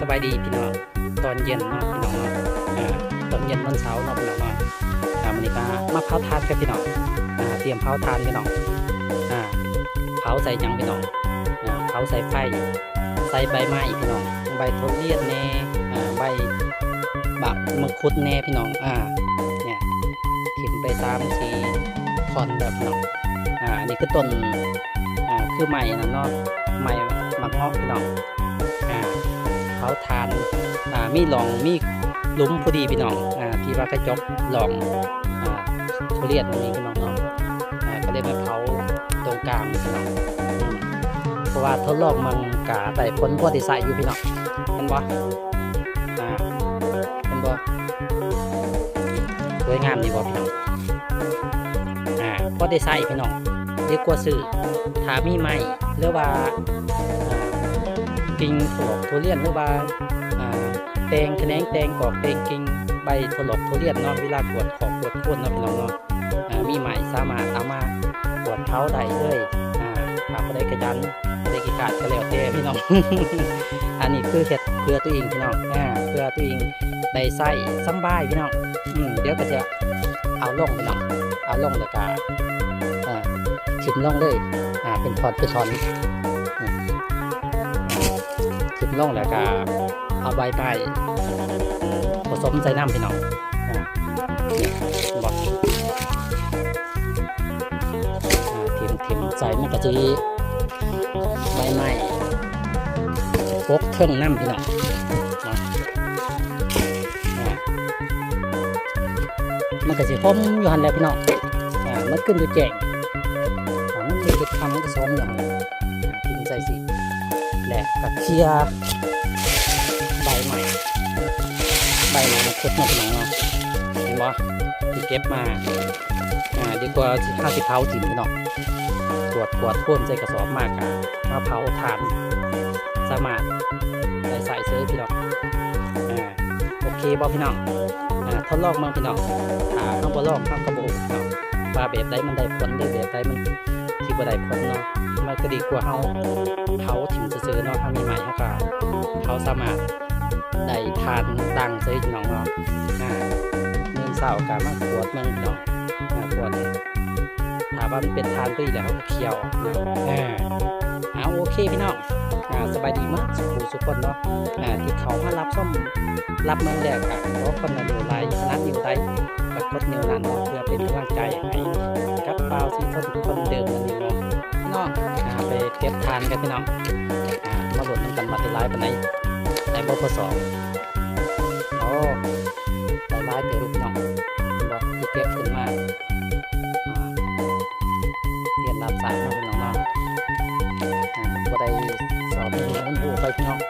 สบายดีพี่น้องตอนเย็นนะพี่น้องตอนเย็นวันเสาร์เนาะพี่น้องเนาะวันนี้ก็มาเผาทานกันพี่น้องเตรียมเผาทานพี่น้องเผาใส่ยังพี่น้องเผาใส่ไฟใส่ใบไม้พี่น้องใบทุเรียนแน่ใบบักมะคุดแน่พี่น้องอ่าเนี่ยถิ่มไปตามทีคอนแบบน้องอ่านี้คือต้น คือใหม่นะเนาะใหม่มักงอกพี่น้องอ่าเขาทานอ่ามีหลองมีหลุมพอดีพี่น้องอ่าที่ว่ากระจกหลองอ่าทุเรียนตรงนี้พี่น้องเนาะอ่าก็เลยมาเผาตรงกลางพี่น้องอืมเพราะว่าทดลองมันกาแต่ผลพอที่ใส่อยู่พี่น้องเห็นบ่อ่าเห็นบ่สวยงามดีบ่พี่น้องอ่าพอได้ใส่พี่น้อง ดีกว่าซื้อถามีไม้หรือว่ากิ่งถลอกทุเรียนหรือว่าอ่าแตงแขนงแตงกอกแตงกิ่งใบถลอกทุเรียนเนาะเวลากวดขอบกวดโคนเนาะพี่น้องเนาะอ่ามีไหมสามารถเอามากวดเท้าได้เลยอ่าหากได้กระยันได้กิขาดก็แล้วแต่พี่น้อง อันนี้คือเฮ็ดเพื่อตัวเองพี่น้องอ่าเพื่อตัวเองได้ใส่สำบายพี่น้องเดี๋ยวก็จะเอาลงพี่น้องเอาลงแล้วก็ อ่าชิมลงเลย อ่า เป็นทอดเป็นทอนขึ้นลงแล้วก็เอาใบไม้ผสมใส่น้ำพี่น้องอ่าบอกอ่าทิมทิมใส่มันก็จะใบไม้ปกเครื่องน้ำพี่น้องเนาะอ่ามันก็จะพมอยู่หันแล้วพี่น้อง อ่า มันขึ้นอยู่แจง เด็กทำมันก็ซ้อมอยู่หันแหล้วอ่าทิมใส่สิแหละกระเทียใบใหม่ใบใหม่มาคุดมาพี่น้องเนาะเห็นบ่ที่เก็บมาอ่าดีกว่าห้าสิบเผาถิ่มพี่น้องตรวจตรวจพ่นใส่กระสอบมากอะมาเผาทานสามารถได้ใส่เสื้อพี่น้องอ่าโอเคบ่พี่น้องอ่าทดลองมาพี่น้องถ้าข้างบ่ลองข้างกระโบพี่น้องว่าแบบใดมันได้ผลได้แบบใดมัน ที่บ่ได้ผลเนาะมันก็ดีกว่าเฮาเขาถิ่มซื้อเนาะถ้ามีใหม่เขาก็เขาสามารถได้ทานดังซื้อน้องเนาะอ่าเมืองเสาร์การมาขวดเมืองพี่น้องอ่าขวดนี่ถามว่ามันเป็นทานตุ้ยแล้วเขาก็เคี่ยวนะอ่าเอาโอเคพี่น้องอ่าสบายดีมากสุขุสุขคนเนาะอ่าที่เขามารับส้มรับเมืองแรกอะเพราะคนละนิ้วไลค์ขนาดนิ้วใดกับกดนิ้วนั้นเนาะเพื่อเป็นกำลังใจให้กับ เปาซีคนทุกคนเดิมนั่นเองเนาะพี่น้องไปเก็บทานกันพี่น้องอ่ามาหลดน้ำกันมาที่ร้ายปไหนในบพสองโอ้ได้ร้ายเจอลูกน้องบอกที่เก็บขึ้นมาเรียนรับสารมาพี่น้องเนาะอ่าบ่ได้สอบมีมันหูไปพี่น้อง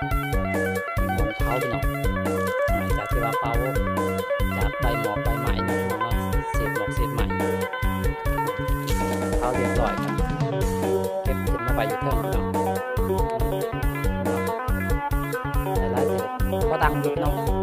เรียบร้อยครับเก็บขึ้นมาไปอยู่เท่านี้แต่ละเดือนก็ตั้งดีเนาะ